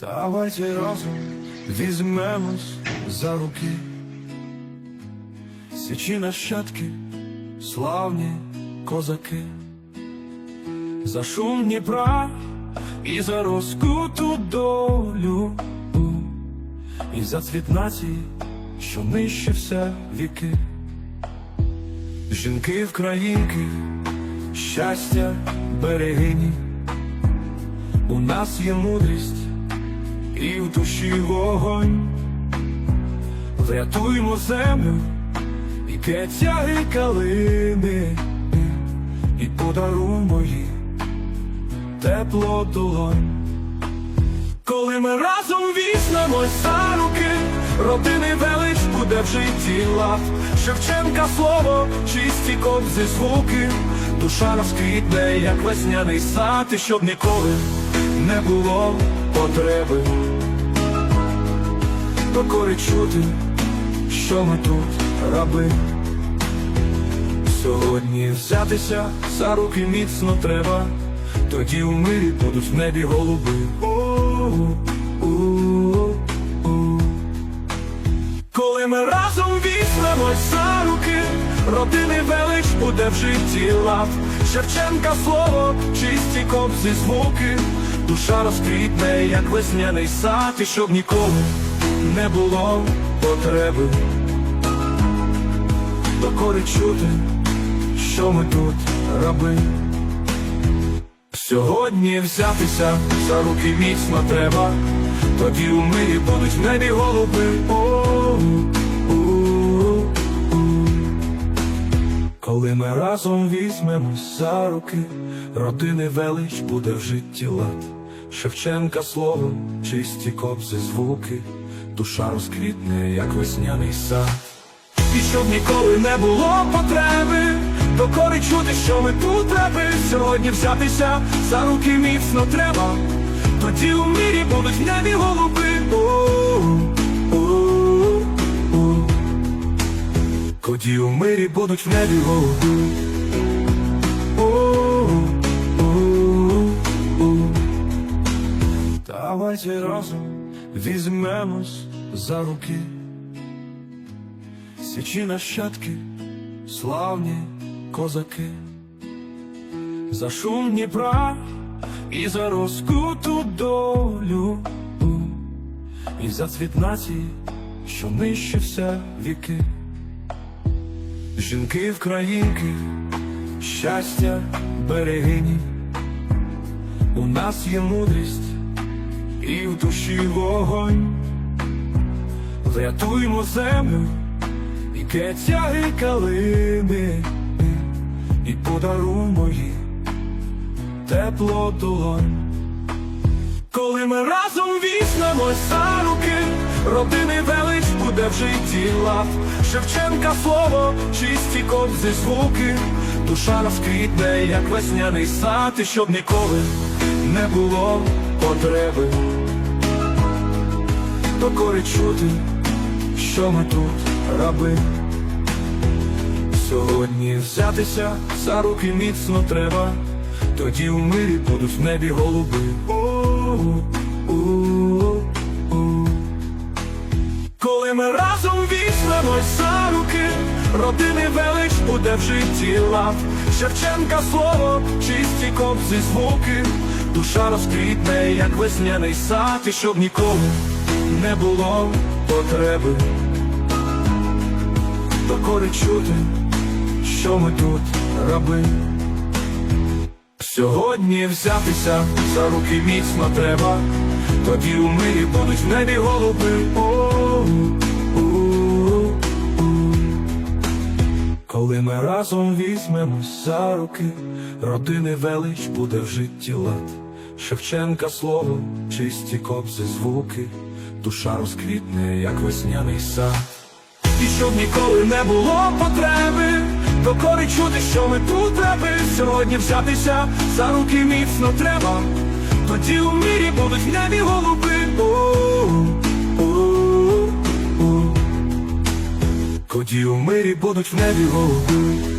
Давайте разом візьмемось за руки, січі нащадки, славні козаки, за шум Дніпра і за розкуту долю, і за цвіт нації, що нижче все віки, жінки вкраїнки, щастя берегині, у нас є мудрість і в душі вогонь. Врятуймо землю і кетяги калини, і подаруймо їй тепло долонь. Коли ми разом візьмемось за руки, родини велич буде в житті лад. Шевченка слово, чисті кобзи звуки, душа розквітне, як весняний сад, і щоб ніколи не було потреби. Докори чути, що ми тут раби. Сьогодні взятися за руки міцно треба, тоді у мирі будуть в небі голуби. Коли ми разом візьмемось за руки, родини велич буде в житті лад. Шевченка слово, чисті кобзи звуки, душа розквітне, як весняний сад, і щоб ніколи не було потреби. Докори чути, що ми тут раби. Сьогодні взятися за руки міцно треба, тоді у мирі будуть в небі голуби. О-у-у-у. Коли ми разом візьмемось за руки, родини велич буде в житті лад. Шевченка слово, чисті кобзи звуки, душа розквітне, як весняний сад. І щоб ніколи не було потреби, докори чути, що ми тут раби Сьогодні взятися за руки міцно треба, тоді у мірі будуть в небі голуби. Тоді у мирі будуть в небі голуби. Давайте разом візьмемось за руки. Січі нащадки, славні козаки, за шум Дніпра і за розкуту долю, і за цвіт нації, що нижче все віки, жінки вкраїнки, щастя берегині, у нас є мудрість і в душі вогонь. Врятуймо землю і кетяги калини, і подаруймо їй тепло долонь. Коли ми разом візьмемось за руки, родини велич буде в житті лад. Шевченка слово, чисті кобзи звуки, душа розквітне, як весняний сад, і щоб ніколи не було потреби. Докори чути, що ми тут раби. Сьогодні взятися за руки міцно треба, тоді у мирі будуть в небі голуби. Коли ми разом візьмемось за руки, родини велич буде в житті лад. Шевченка слово, чисті кобзи звуки, душа розквітне, як весняний сад, і щоб ніколи не було потреби. Докори чути, що ми тут раби. Сьогодні взятися за руки міцно треба, тоді у мирі будуть в небі голуби. У-у-у-у. Коли ми разом візьмемось за руки, родини велич буде в житті лад. Шевченка слово, чисті кобзи звуки, душа розквітне, як весняний сад. І щоб ніколи не було потреби, докори чути, що ми тут раби Сьогодні взятися за руки міцно треба, тоді у мірі будуть небі голуби. Тоді у мирі будуть в небі голуби.